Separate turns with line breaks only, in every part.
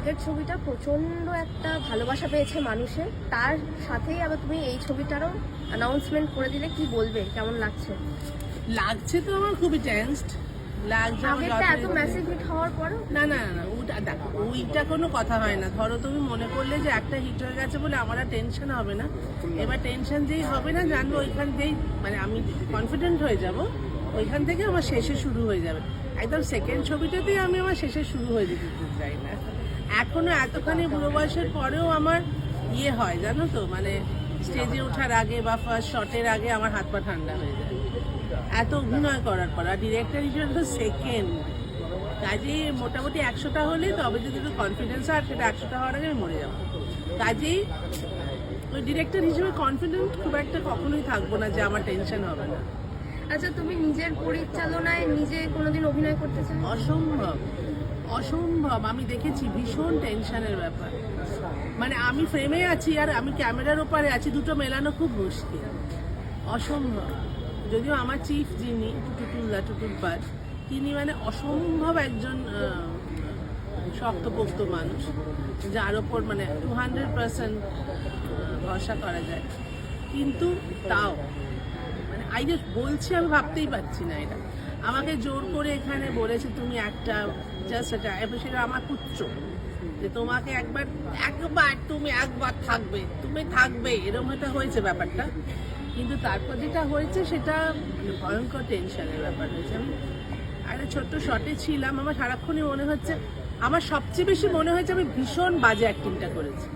আগের ছবিটা প্রচণ্ড একটা ভালোবাসা পেয়েছে মানুষের। তার সাথেই আবার তুমি এই ছবিটারও অ্যানাউন্সমেন্ট করে দিলে কি বলবে? কেমন লাগছে?
লাগছে তো আমার খুবই টেন্সড লাগছে আমার
এত মেসেজ হিট হওয়ার পরও?
না না না, না ওটা দেখো ওইটা কোনো কথা হয় না। ধরো তুমি মনে করলে যে একটা হিট হয়ে গেছে বলে আমার আর টেনশন হবে না। এবার টেনশন যেই হবে না জানব ওইখান মানে আমি কনফিডেন্ট হয়ে যাব ওইখান থেকে আমার শেষে শুরু হয়ে যাবে। একদম সেকেন্ড ছবিটাতেই আমি আমার শেষে শুরু হয়ে যেতে চাই না। এখনও এতখানি বুড়ো বয়সের পরেও আমার ইয়ে হয় জানো তো? মানে স্টেজে ওঠার আগে বা ফার্স্ট শটের আগে আমার হাত পা ঠান্ডা হয়ে যায়। এত অভিনয় করার পর আর ডিরেক্টর হিসেবে তো সেকেন্ড কাজেই মোটামুটি একশোটা হলে তবে যদি একটু কনফিডেন্স হয় আর সেটা একশোটা হওয়ার আগে আমি মরে যাব। কাজেই ওই ডিরেক্টর হিসেবে কনফিডেন্ট খুব একটা কখনোই থাকব না যে আমার টেনশন হবে না।
আচ্ছা তুমি নিজের পরিচালনায় নিজে কোনোদিন অভিনয় করতে চাও?
অসম্ভব। অসম্ভব। আমি দেখেছি ভীষণ টেনশনের ব্যাপার। মানে আমি ফ্রেমে আছি আর আমি ক্যামেরার ওপারে আছি, দুটো মেলানো খুব মুশকিল। অসম্ভব। যদিও আমার চিফ যিনি টুটুল্লা টুটুলপাট তিনি মানে অসম্ভব একজন শক্তপোক্ত মানুষ, যার ওপর মানে টু হান্ড্রেড পার্সেন্ট ভরসা করা যায়। কিন্তু তাও মানে আই জাস্ট বলছি, আমি ভাবতেই পারছি না এটা। আমাকে জোর করে এখানে বলেছে তুমি একটা জাস্ট এটা এবার সেটা আমার পুত্র যে তোমাকে একবার একবার তুমি একবার থাকবে তুমি থাকবে এরকম একটা হয়েছে ব্যাপারটা। কিন্তু তারপর যেটা হয়েছে সেটা ভয়ঙ্কর টেনশনের ব্যাপার হয়েছে। আমি একটা ছোট্ট শটে ছিলাম আমার সারাক্ষণই মনে হচ্ছে আমার সবচেয়ে বেশি মনে হয়েছে আমি ভীষণ বাজে অ্যাক্টিংটা করেছি।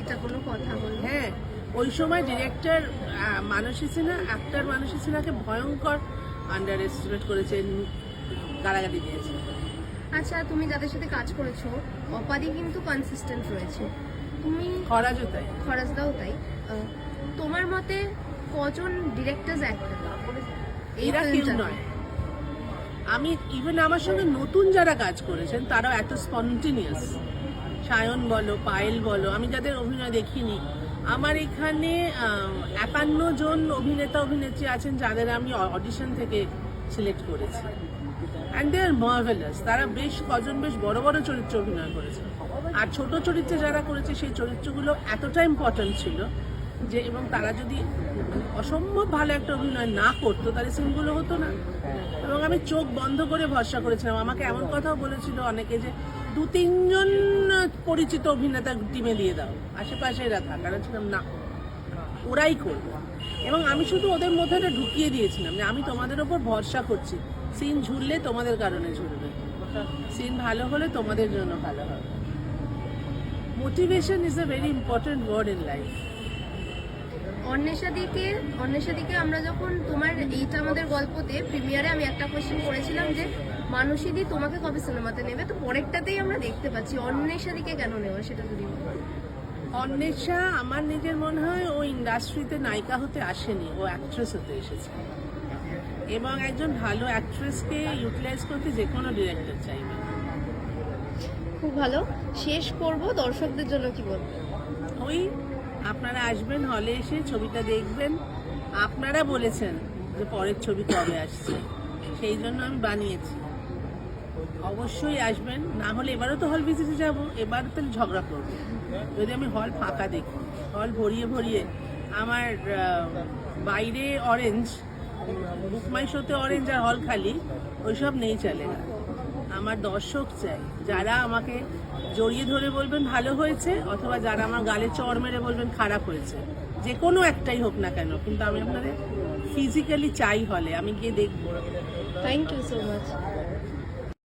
এটা কোনো কথা বলব
হ্যাঁ ওই সময় ডিরেক্টর মানসী সিনহা অ্যাক্টর মানসী সিনহাকে ভয়ঙ্কর আন্ডার এস্টিমেট করেছেন গালাগালি দিয়েছে
আচ্ছা তুমি যাদের সাথে কাজ করেছ অপাদি কিন্তু কনসিস্টেন্ট রয়েছে। তুমি
খরাজও তাই।
ফরাজদাও তাই। তোমার মতে কজন ডিরেক্টরস অ্যাক্টর
এরা কেউ নয়। আমি ইভেন আমার সঙ্গে নতুন যারা কাজ করেছেন তারাও এত স্পন্টিনিয়াস সায়ন বলো পায়েল বলো আমি যাদের অভিনয় দেখিনি আমার এখানে একান্ন জন অভিনেতা, অভিনেত্রী আছেন যাদের আমি অডিশন থেকে সিলেক্ট করেছি। অ্যান্ড দে আর মার্ভেলাস তারা বেশ কজন বেশ বড় বড় চরিত্রে অভিনয় করেছে। আর ছোট চরিত্রে যারা করেছে, সেই চরিত্রগুলো এতটা ইম্পর্ট্যান্ট ছিল যে, এবং তারা যদি অসম্ভব ভালো একটা অভিনয় না করতো, তাহলে সিনগুলো হতো না। এবং আমি চোখ বন্ধ করে ভরসা করেছিলাম। আমাকে এমন কথাও বলেছিল অনেকে যে দু তিনজন পরিচিত অভিনেতা টিমে দিয়ে দাও। আশেপাশে এরা আর ছিলাম না। ওরাই করবে। এবং আমি শুধু ওদের মধ্যে এটা ঢুকিয়ে দিয়েছিলাম যে আমি তোমাদের ওপর ভরসা করছি। সিন ঝুললে তোমাদের কারণে ঝুলবে। সিন ভালো হলে তোমাদের জন্য ভালো হবে। Motivation is a very important word in life
অন্বেষাদিকে অন্বেষাদিকে আমরা যখন তোমার এইটা আমাদের গল্পতে প্রিমিয়ারে আমি একটা কোয়েশ্চেন করেছিলাম যে মানুষীদি তোমাকে কবে সিনেমাতে নেবে? তো পরেরটাতেই আমরা দেখতে পাচ্ছি অন্বেষাদিকে কেন নেওয়া সেটা যদি বলো।
অন্বেষা আমার নিজের মনে হয় ও ইন্ডাস্ট্রিতে নায়িকা হতে আসেনি ও অ্যাক্ট্রেস হতে এসেছে। এবং একজন ভালো অ্যাক্ট্রেসকে ইউটিলাইজ করতে যে কোনো ডিরেক্টর চাইবে।
খুব ভালো। শেষ করব দর্শকদের জন্য কি বলব?
ওই আপনারা আসবেন হলে এসে ছবিটা দেখবেন। আপনারা বলেছেন যে পরের ছবি কবে আসছে। সেই জন্য আমি বানিয়েছি। অবশ্যই আসবেন, না হলে এবারও তো হল ভিজিটে যাব, এবার তাহলে ঝগড়া করব। যদি আমি হল ফাঁকা দেখি হল ভরিয়ে ভরিয়ে আমার বাইরে অরেঞ্জ বুকমাই শোতে অরেঞ্জ আর হল খালি, ওইসব নেই চলে না আমার দর্শক চাই। যারা আমাকে জড়িয়ে ধরে বলবেন ভালো হয়েছে, অথবা যারা আমার গালে চড় মেরে বলবেন খারাপ হয়েছে, যে কোনো একটাই হোক না কেন, কিন্তু আমি আপনাদের ফিজিক্যালি চাই হলে, আমি গিয়ে দেখব।
Thank you so much